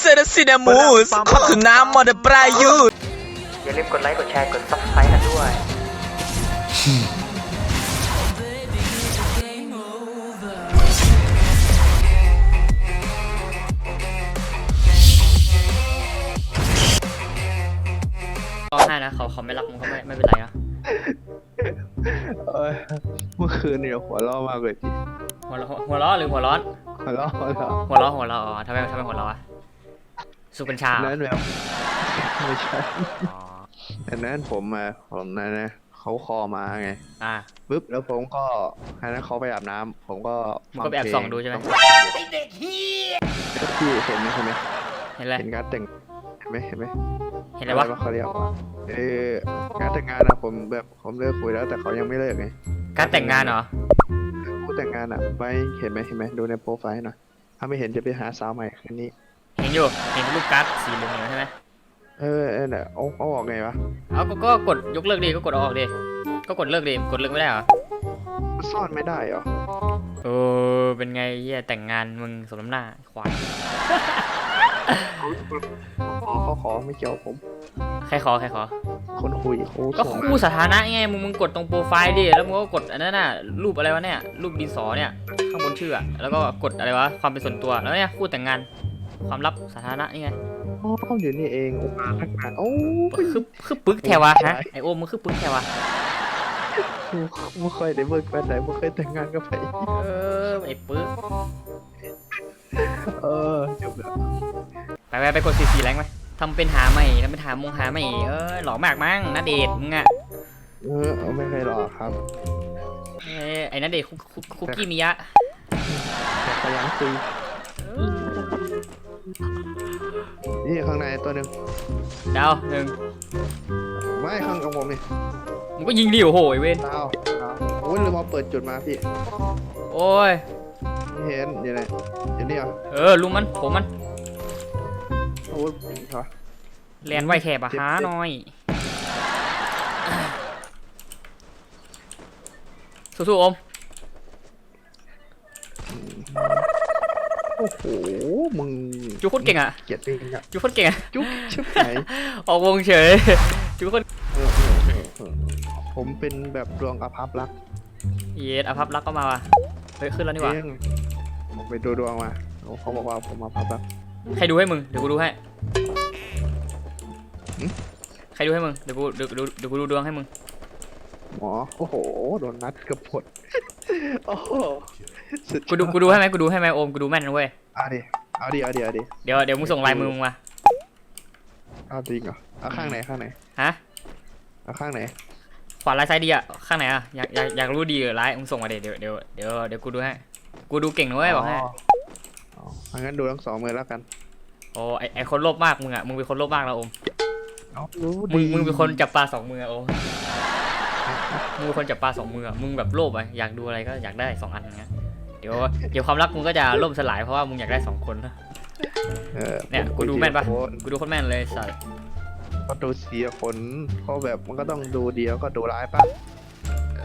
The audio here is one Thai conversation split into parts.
เซอร์ซินามูสขอคือน้ำมอเดปรายุทอย่าลืมกดไลค์ กดแชร์ กด subscribe กันด้วยร้องไห้นะเขาเขาไม่รักมึงเขาไม่ไม่เป็นไรนะเอ้ยเมื่อคืนเนี่ยหัวเราะมากเลยพี่หัวเราะหัวเราะหรือหัวร้อนหัวเราะหัวเราะหัวเราะหัวเราะอ๋อทำไมทำไมหัวเราะอะ สูบกัญชาเหรอนั้นแบบไม่ใช่อ๋อแต่นั้นผมมาผมนะนะเขาคอมาไงอ่าปุ๊บแล้วผมก็ให้นั้นเขาไปอาบน้ำผมก็มึงก็ไปแอบส่องดูใช่ไหมพี่เห็นไหมเห็นไหมเห็นอะไรเห็นการดแต่งเห็นไหมเห็นไหมเห็นอะไรวะเขาเรียกว่าเออการดแต่งงานนะผมแบบผมเลิกคุยแล้วแต่เขายังไม่เลิกไงการแต่งงานเหรอผู้แต่งงานอะไปเห็นไหมเห็นไหมดูในโปรไฟล์หน่อยถ้าไม่เห็นจะไปหาสาวใหม่คืนนี้ เห็นอยู่เห็นเป็นรูปการ์ดสีเหลืองๆใช่ไหมเออเออเนี่ยเอาเอาออกไงวะเอาก็ก็กดยกเลิกดิก็กดเอาออกดิก็กดเลิกดิกดเลิกไม่ได้เหรอมันซ่อนไม่ได้เหรอเออเป็นไงเฮียแต่งงานมึงสมน้ำหน้าควายขอเขาขอไม่เกี่ยวผม ใครขอใครขอ คนคุยเขาก็ส่งคู่สถานะไงมึงมึงกดตรงโปรไฟล์ดิแล้วมึงก็กดอันนั้นน่ะรูปอะไรวะเนี่ยรูปดินสอเนี่ยข้างบนชื่ออะแล้วก็กดอะไรวะความเป็นส่วนตัวแล้วเนี่ยคู่แต่งงาน ความลับสาธารณะนี่ไงอ๋ออยู่นี่เองโอ้ทักงานโอ้ยคือคือปึกแถวะฮะไอโอมมึงคือปึกแถวะไม่ค่อยได้เบิกแฟนไหนไม่เคยแต่งงานกับใครเออไอปึกเออจบแล้วไปไปไปกดสีสีแรงไหมทำเป็นหาใหม่ทำเป็นหามงหาใหม่เออหล่อมากมั้งนาเดชน์มึงอะเออเอาไม่เคยหรอกครับเอ้ยไอ้นาเดชน์คุกคุกคุกกี้มิยะแต่ขยันคุย นี่ข้างในตัวหนึ่งดาวหนึ่งไม่ข้างกับผมนี่มึงก็ยิงดิโอ้โหไอ้เวนดาวดาวโอ้ยลืมเอาเปิดจุดมาพี่โอ้ยไม่เห็นอยู่ไหนอยู่นี่เหรอเออลุงมันผมมันโอ้ยเหรอแลนไวแถบอะหาหน่อยสู้ๆอม โอ้โห มึงจูโคตรเก่งอะเกลียดจริงอะจูโคตรเก่งอะจุ๊บชิบไหนออกวงเฉยจูโคตรเออเออเออเออผมเป็นแบบดวงอภัพรักเย็ดอภัพรักก็มาว่ะ เฮ้ยขึ้นแล้วนี่หว่า เองผมไปดูดวงมาเขาบอกว่าผมอภัพรัก ใครดูให้มึง เดี๋ยวกูดูให้ หึ ใครดูให้มึง เดี๋ยวกูเดี๋ยวดูเดี๋ยวกูดูดวงให้มึง หมอโอ้โห โดนนัดเกือบผด โอ้โหสุยอกูดูกูดูให้ไหมกูดูให้ไหมโอมกูดูแม่นนะเว้ยเอาดิเอาดิเอาดิเอาดิเดี๋ยวเดี๋ยวมึงส่งลายมือมึงมาเอาจริงเหรอเอาข้างไหนข้างไหนฮะเอาข้างไหนขวาลายซ้ายดีอะข้างไหนอะอยากอยากอยากรู้ดีหรือร้ายมึงส่งมาเดี๋ยวเดี๋ยวเดี๋ยวเดี๋ยวเดี๋ยวกูดูให้กูดูเก่งนะเว้ยบอกให้อ๋องั้นดูทั้งสองมือแล้วกันโอ้ไอไอคนโลภมากมึงอะมึงเป็นคนโลภมากนะโอม เอารู้มึงดีมึงเป็นคนจับปลาสองมืออะโอม มึงเป็นคนจับปลาสองมืออะมึงแบบโลภอะอยากดูอะไรก็อยากได้สองอันอย่างเงี้ยเดี๋ยวเดี๋ยวความรักมึงก็จะล่มสลายเพราะว่ามึงอยากได้สองคนนะเออเนี่ยกูดูแม่นปะคนกูดูโคนแม่นเลยสัสก็ดูเสียคนเขาแบบมันก็ต้องดูเดียวก็ดูร้ายปะ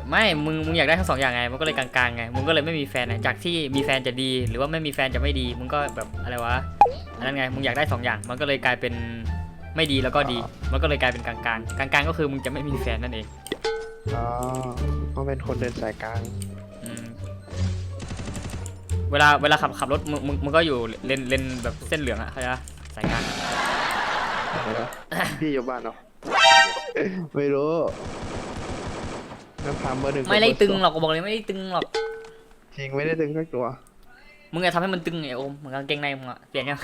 ไม่ มึง มึงอยากได้ทั้งสองอย่างไง มันก็เลยกลางๆไง มึงก็เลยไม่มีแฟนไงจากที่มีแฟนจะดี หรือว่าไม่มีแฟนจะไม่ดี มึงก็แบบอะไรวะ อันนั้นไง มึงอยากได้สองอย่าง มันก็เลยกลายเป็นไม่ดีแล้วก็ดี มันก็เลยกลายเป็นกลางๆ กลางๆ ก็คือมึงจะไม่มีแฟนนั่นเอง อ๋อเขาเป็นคนเดินสายกลาง อืมเวลาเวลาขับขับรถมึงมึงมึงก็อยู่เลนเลนแบบเส้นเหลืองอะเข้าใจปะสายกลางอะเดี๋ยวนะพี่อยู่บ้านเนาะไม่รู้น้ำพามเบอร์หนึ่งไม่ได้ตึงเบอร์สอหรอกกูบอกเลยไม่ได้ตึงหรอกจริงไม่ได้ตึงสักตัวมึงอย่าทำให้มันตึงไอ้โอมเหมือนกางเกงในมึงอะเปลี่ยนยัง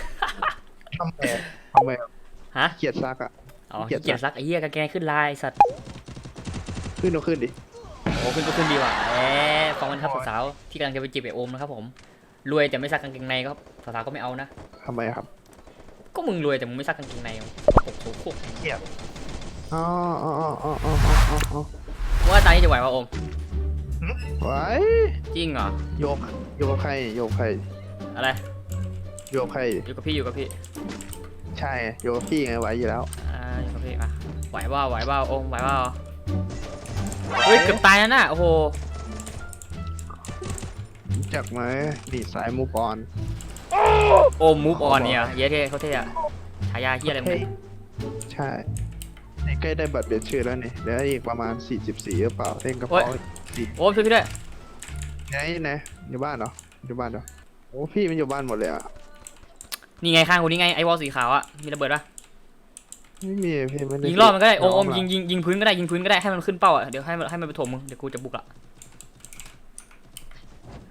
ทำไมทำไมฮะเกลียดซักอะ อ๋อเกลียดเกลียดซักไอ้เหี้ยกางเกงในขึ้นลายสัตว์ ขึ้นเอาขึ้นดิโอ้ขึ้นก็ขึ้นดีว่ะเอ๊ะฟังมันครับสาวๆที่กำลังจะไปจีบไอโอมนะครับผม รวยแต่ไม่ซักกางเกงในก็สาวๆก็ไม่เอานะ ทำไมครับก็มึงรวยแต่มึงไม่ซักกางเกงในโอ้โหโคตรอ๋ออ๋ออ๋ออ๋ออ๋ออ๋ออ๋อว่าตอนนี้จะไหวป่ะโอม ไว้จริงเหรอ โยกโยกใครโยกใครอะไร โยกใครอยู่กับพี่อยู่กับพี่ ใช่โยกพี่ไงไหวอยู่แล้วอ่าอยู่กับพี่อะไหวเปล่าไหวเปล่าโอมไหวเปล่า เฮ้ยเกือบตายแล้วน่ะโอ้โหรู้จักไหมดีสายมูปอนโโอมมูฟออนเนี่ยเย้เท่เขาเท่อะฉายาเฮียอะไรมึงเฮ้ยเนี่ยใช่นี่ใกล้ได้บัตรเปลี่ยนชื่อแล้วนี่เหลืออีกประมาณ 44หรือเปล่าเล่นกระเป๋าสี่โอมช่วยพี่ด้วยไหนไหนอยู่บ้านเหรออยู่บ้านเหรอโอ้พี่มันอยู่บ้านหมดเลยอะนี่ไงข้างกูนี่ไงไอวอลสีขาวอะมีระเบิดปะ ไม่มีพี่ไม่ได้ยิงรอบมันก็ได้โอมโอมหรยิงยิงยิงพื้นก็ได้ยิงพื้นก็ได้ให้มันขึ้นเป้าอะเดี๋ยวให้มันให้มันไปถมมึงเดี๋ยวกูจะบุกละ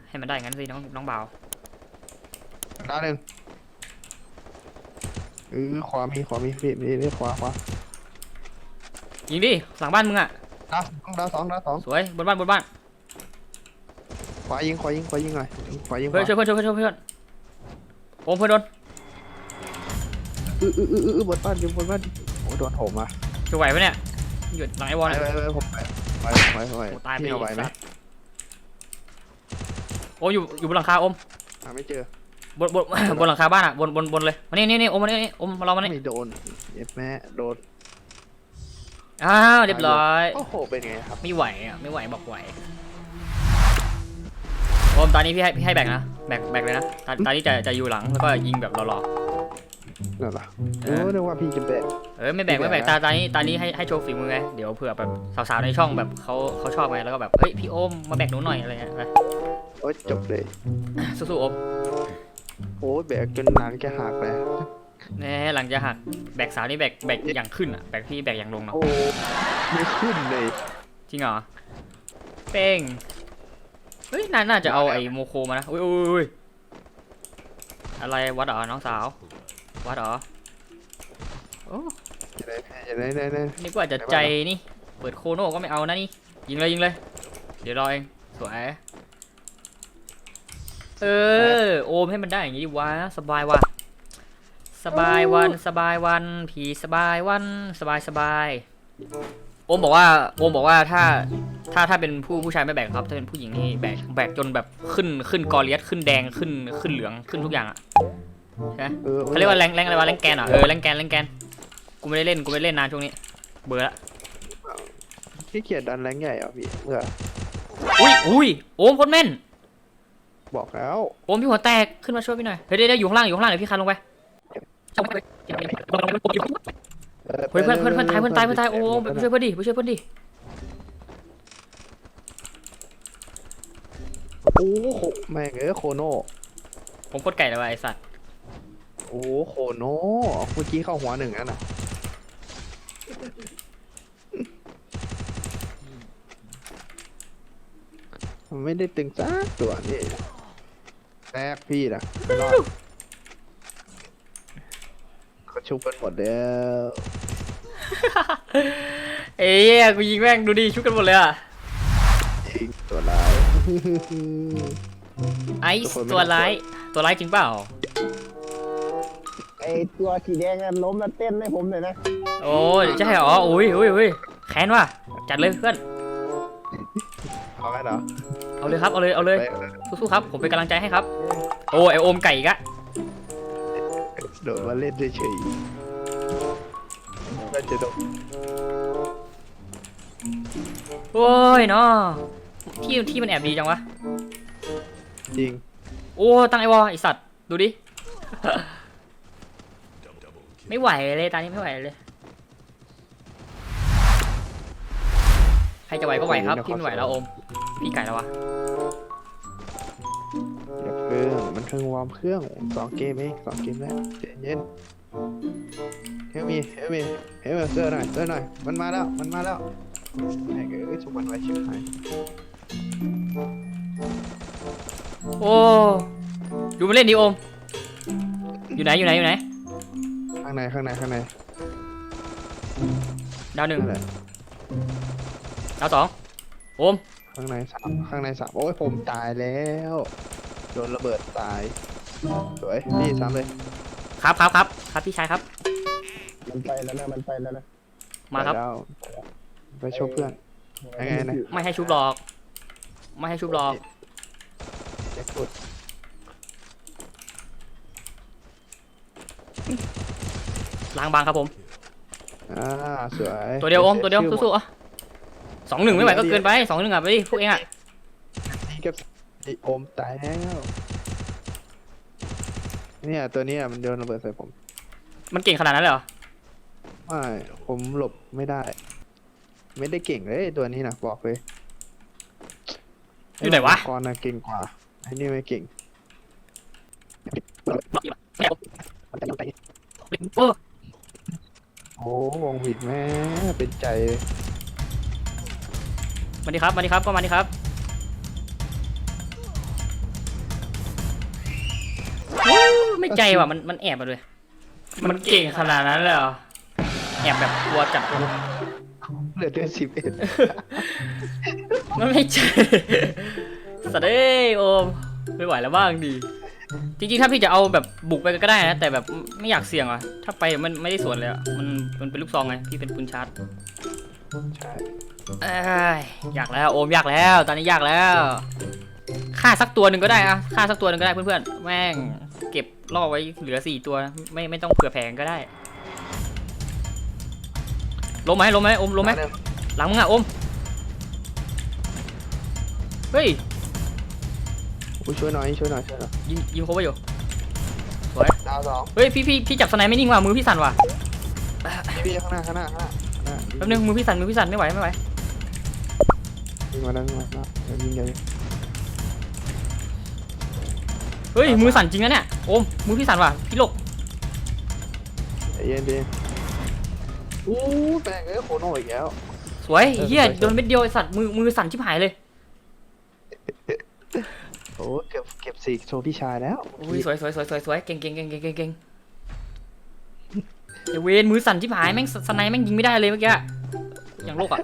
ให้มันได้งั้นสิน้องน้องบ่าวดาวหนึ่งเออขวามีขวามีพี่มีนี่ขวาขวายิงดิหลังบ้านมึงอะดาวสองดาวสองดาวสองสวยบนบ้านบนบ้านขวายิงขวายิงขวายิงหน่อยขวายิงขเพื่อนวาช่วยเพื่อนช่วยเพื่อนช่วยเพื่อนโอมเพื่อนโดนอืออืออืออือบนบ้านยิงบนบ้าน โอ้โดนโถมอะจะไหวปะเนี่ยอยู่หลังไอวอลไปเนี่ยไปไปผมไปไปไปไปโอ้ตายไปพี่เอาไหวไหมสัตว์ โอมอยู่อยู่บนหลังคาโอมหาไม่เจอบนบนบนหลังคาบ้านอะบนบนบนเลยมานี่นี่นี่โอมมานี่นี่โอมมาเรามานี่ไม่โดนเย็บแม่โดนอ้าวเรียบร้อย โอ้โหเป็นไงครับไม่ไหวอะไม่ไหวบอกไหวโอมตอนนี้พี่ให้พี่ให้แบกนะแบกแบกเลยนะตอนตอนนี้จะจะอยู่หลังแล้วก็ยิงแบบรอ นั่นล่ะเอโอ้อนึกว่าพี่จะแบกๆเออไม่แบกไม่แบกไม่แบกนะตาตอนนี้ตอนนี้ให้ให้โชว์ฝีมือไงเดี๋ยวเผื่อแบบสาวๆในช่องแบบเขาเขาชอบไงแล้วก็แบบเฮ้ยพี่โอมมาแบกหนูหน่อยอะไรเงี้ยไปโอ้ยจบเลย สู้ๆโอมโอ้ยแบกจนหนังจะหักเลยแน่หลังจะหักแบกสาวนี่แบกแบกอย่างขึ้นอะแบกพี่แบกอย่างลงเนาะโอ้ไม่ขึ้นเลย จริงเหรอเป้งเฮ้ยน่าน่าจะเอาไอ้โมโคมานะอุ้ยอุ้ยอุ้ยอะไรวัดเหรอน้องสาว วัดเหรอโอ้อย่าได้อย่าได้อย่าได้นี่ก็อาจจะใจนี่ เปิดโคโน่ก็ไม่เอานะนี่ ยิงเลยยิงเลย เดี๋ยวรอเอง สวย เออ โอมให้มันได้อย่างนี้ดิวะ สบายว่ะ สบายวันสบายวัน ผีสบายวัน สบายสบาย โอมบอกว่า โอมบอกว่าถ้า ถ้าถ้าเป็นผู้ผู้ชายไม่แบกครับ ถ้าเป็นผู้หญิงนี่แบก แบกจนแบบขึ้น ขึ้นกอเลียสขึ้นแดง ขึ้น ขึ้นเหลือง ขึ้นทุกอย่างอะ ใช่ไหมเออเขาเรียกว่าแรงแรงอะไรวะแรงแกนเหรอเออแรงแกนแรงแกนกูไม่ได้เล่นกูไม่ได้เล่นนานช่วงนี้เบื่อละขี้เกียจดันแรงใหญ่อะพี่เมื่ออุ้ยอุ้ยโอมโคนแม่นบอกแล้วโอมพี่หัวแตกขึ้นมาช่วยพี่หน่อยเฮ้ยเดี๋ยวเดี๋ยวอยู่ข้างล่างอยู่ข้างล่างเดี๋ยวพี่คันลงไปเฮ้ยเพื่อนเพื่อนเพื่อนตายเพื่อนตายเพื่อนตายโอ้ไปช่วยเพื่อนดิไปช่วยเพื่อนดิโอ้โหแม่งเอ้ยโคโน่ผมโคตรไก่เลยว่ะไอสัตว์ โอ้โคโน่เมื่อกี้เข้าหัวหนึ่งอันน่ะมันไม่ได้ตึงจ้าตัวนี่แรกพี่นะไม่รอดเขาชุบกันหมดแล้วเอ้ยกูยิงแม่งดูดิชุบกันหมดเลยอะจริงตัวร้ายไอซ์ตัวร้ายตัวร้ายจริงเปล่า ไอตัวสีแดงอะล้มแล้วเต้นให้ผมหน่อยนะโอ้ยใช่เหรออุ้ยอุ้ยอุ้ยแค้นว่ะจัดเลยเพื่อนเอาไหมเหรอเอาเลยครับเอาเลยเอาเลยไปสู้ๆครับ ผมเป็นกำลังใจให้ครับ โอ้ไอโอมไก่อีกอะโดดมาเล่นเฉยๆก็จะโดดโอ้ยเนาะที่ที่มันแอบดีจังวะจริงโอ้ตั้งไอวอไอสัตว์ดูดิ ไม่ไหวเลยตอนนี้ไม่ไหวเลยใครจะไหวก็ไหวครับพี่ไม่ไหวแล้วโอมพี่ไก่แล้ววะเดี๋ยวเครื่องมันเครื่องวอร์มเครื่องสองเกมเองสองเกมแล้วใจเย็นเฮลมีเฮลมีเฮลมีเสื้อหน่อยเสื้อหน่อยมันมาแล้วมันมาแล้วแม่งเอ้ยชุบมันไว้ชิบหายโอ้ดูมาเล่นดิโอมอยู่ไหนอยู่ไหนอยู่ไหนข้างในข้างในข้างในดาวหนึ่งนั่นแหละดาวสองโอมข้างในสามข้างในสามโอ้ยผมตายแล้วโดนระเบิดตายสวยนี่ซ้ำเลยครับครับครับครับพี่ชายครับ มันไปแล้วนะ มันไปแล้วนะมาครับ ไปแล้วไปช่วยเพื่อน ยังไงนะ ไม่ให้ชุบหลอก ไม่ให้ชุบหลอกแจ็คพุด ล้างบางครับผม อ่าสวยตัวเดียวโอมตัวเดียวชื่อหมสู้ๆอะสองหนึ่งไม่ไหวก็เกินไปสองหนึ่งอะไปดิพวกเองอะนี่กับไอโอมตายแล้วเนี่ยตัวเนี้ยมันโยนระเบิดใส่ผมมันเก่งขนาดนั้นเลยเหรอไม่ผมหลบไม่ได้ ไม่ได้เก่งเลยตัวนี้นะบอกเลยอยู่ไหนวะกรนะเก่งกว่าไอ้นี่ไม่เก่งเออ โอ้วงผิดแม่เป็นใจเลยมาดีครับ มาดีครับก็มาดีครับวู้ไม่ใจว่ะ มันมันแอบมาเลย มันเก่งขนาดนั้นเลยเหรอ แอบแบบกลัวจัดเหลือเดือนสิบเอ็ดมันไม่ใช่สัตว์เอ้ยโอม ไม่ไหวแล้วบ้างดี จริงๆ ถ้าพี่จะเอาแบบบุกไปก็ได้นะ แต่แบบไม่อยากเสี่ยงอะ ถ้าไปมันไม่ได้สวนเลยอะ มันมันเป็นลูกซองไง พี่เป็นปืนชาร์จใช่เอ้ยอยากแล้วโอมอยากแล้ว ตอนนี้อยากแล้วฆ่าสักตัวหนึ่งก็ได้อะฆ่าสักตัวหนึ่งก็ได้เพื่อนๆ แม่งเก็บล่อไว้เหลือสี่ตัว ไม่ไม่ต้องเผื่อแผงก็ได้ล้มไหมล้มไหมโอมล้มไหมเอาเร็วหลังมึงอะโอม เฮ้ย อุ๊ยช่วยหน่อยช่วยหน่อยช่วยหน่อยยิงยิงเขาไปอยู่ดาวสองเฮ้ยพี่พี่พี่จับสไนไม่นิ่งว่ะมือพี่สั่นว่ะพี่ข้างหน้าข้างหน้าข้างหน้าข้างหน้าแป๊บนึงมือพี่สั่นมือพี่สั่นไม่ไหวไม่ไหวยิงมาแล้วยิงมาแล้วเดี๋ยวยิงใหญ่เฮ้ยมือสั่นจริงนะเนี่ยโอมมือพี่สั่นว่ะพี่โลกใจเย็นดีอู้แปลงเอ้ยโคโน่อีกแล้วสวยเออเฮียสวยๆโดนเม็ดเดียวไอสัตว์มือมือสั่นชิบหายเลย โอ้เก็บเก็บสี่โชว์พี่ชายแล้วอุ้ยสวยสวยสวยสวยสวยเก่งเก่งเก่งเก่งเก่งเก่งอย่าเวนมือสั่นชิบหายแม่งสไนแม่งยิงไม่ได้เลยเมื่อกี้อย่างโลกอะ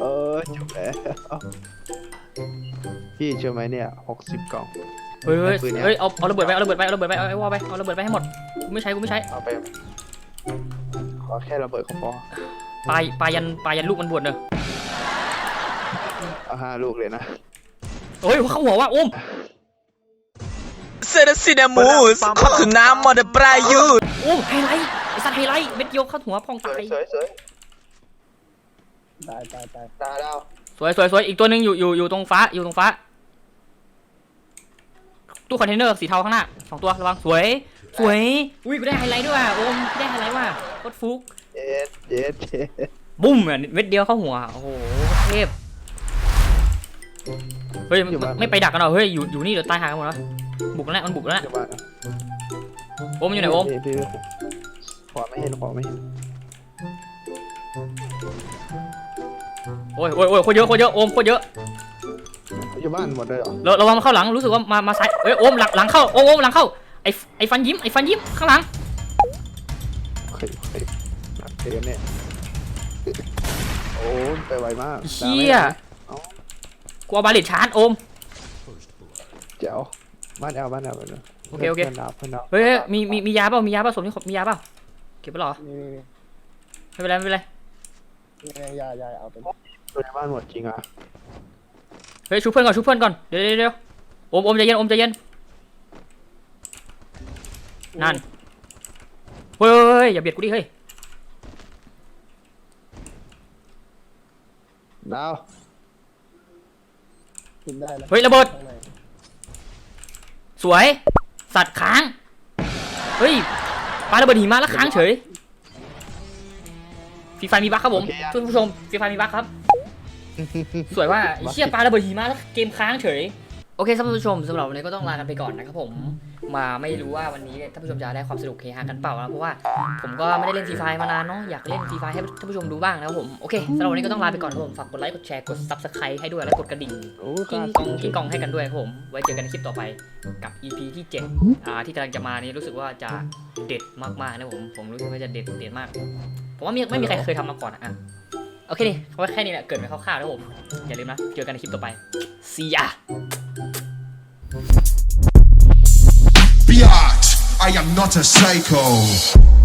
เออจบแล้วพี่เชื่อไหมเนี่ยหกสิบกล่องเฮ้ยเฮ้ยปืนเนี่ยเฮ้ยเอาเอาระเบิดไปเอาระเบิดไปเอาระเบิดไปเอาไอ้วอลไปเอาระเบิดไปให้หมดกูไม่ใช้กูไม่ใช้เอาไปขอแค่ระเบิดก็พอปลายปลายันปลายันลูกมันบวชเนอะเอาห้าลูกเลยนะ โอ้ยเข้าหัวว่ะโอมเซรซินามูสขอคือน้ำมอเดปลายูดโอ้ไฮไลท์ไอสัตว์ไฮไลท์เม็ดเดียวเข้าหัวพองสตาวยยสวยสวยตายตายตายดาวดาวสวยสวยสวยอีกตัวหนึ่งอยู่อยู่อยู่ตรงฟ้าอยู่ตรงฟ้า ตู้คอนเทนเนอร์สีเทาข้างหน้าสองตัวระวังสวย สวยอุ้ยกูได้ไฮไลท์ด้วยว่ะโอมกูได้ไฮไลท์ว่ะโคตรฟุกเย็ดเย็ดเย็ดบุ้มอะเม็ดเดียวเข้าหัวโอ้โหเทพ เฮ้ยไม่ไม่ไปดักกันเหรอเฮ้ยอยู่อยู่นี่เดี๋ยวตายหากันหมดแล้วบุกแล้วนะมันบุกแล้วนะเดี๋ยวบ้านโอมอยู่ไหนโอมพี่พี่ขอไม่เห็นขอไม่เห็นโอ้ยโอ้ยโอ้ยโคตรเยอะโคตรเยอะโอมโคตรเยอะอยู่บ้านหมดเลยเหรอเราระวังมาเข้าหลังรู้สึกว่ามามาซ้ายเอ้ยโอมหลังหลังเข้าโอมโอมหลังเข้าไอไอฟันยิ้มไอฟันยิ้มข้างหลังเคยเคยนักเทนเนี่ยโอ้ยไปไวมากเชี่ยเอา กูเอาบาลิชาร์จโอม เจ๋วบ้านแอลบ้านแอลบ้านแอลโอเคโอเค พื่นดาวเพื่อนดาวเฮ้ยเฮ้ยมีมีมียาเปล่ามียาเปล่าสมนี่มียาเปล่าเก็บไปหรอนี่นี่ไม่เป็นไรไม่เป็นไรนี่นี่ยายายเอาไปตัวในบ้านหมดจริงอะเฮ้ยชูเพื่อนก่อนชูเพื่อนก่อนเดี๋ยวเดี๋ยวเดี๋ยวโอมโอมใจเย็นโอมใจเย็นนั่นเฮ้ยเฮ้ยเฮ้ยอย่าเบียดกูดิเฮ้ยดาว กินได้แล้วเฮ้ยระเบิด ข้างในสวย สัตว์ค้าง เฮ้ยปาระเบิดหิมะแล้วค้างเฉยฟรีไฟมีบั๊กครับผมท่านผู้ชมฟรีไฟมีบั๊กครับ สวยว่าไอ้เชี่ยปาระเบิดหิมะแล้วเกมค้างเฉย โอเคท่านผู้ชมสำหรับวันนี้ก็ต้องลากันไปก่อนนะครับผมมาไม่รู้ว่าวันนี้ท่านผู้ชมจะได้ความสนุกเฮฮากันเปล่านะเพราะว่าผมก็ไม่ได้เล่นฟรีไฟมานานเนาะอยากเล่นฟรีไฟให้ท่านผู้ชมดูบ้างนะครับผมโอเคสำหรับวันนี้ก็ต้องลาไปก่อนครับผมฝากกดไลค์กดแชร์กด subscribe ให้ด้วยและกดกระดิ่งโอ้กิ้งกองกิ้งกองให้กันด้วยครับผม ไว้เจอกันในคลิปต่อไปกับ EP ที่7อ่าที่กำลังจะมานี้รู้สึกว่าจะเด็ดมากๆนะผมผมรู้สึกว่าจะเด็ดเด็ดมากผมว่ามีไม่มีใครเคยทำมาก่อนอะอะโอเคนี่เอาไว้แค่นี้แหละเกิดไปคร่าวๆนะผมอย่าลืมนะเจอกันในคลิปต่อไป see ya I am not a psycho.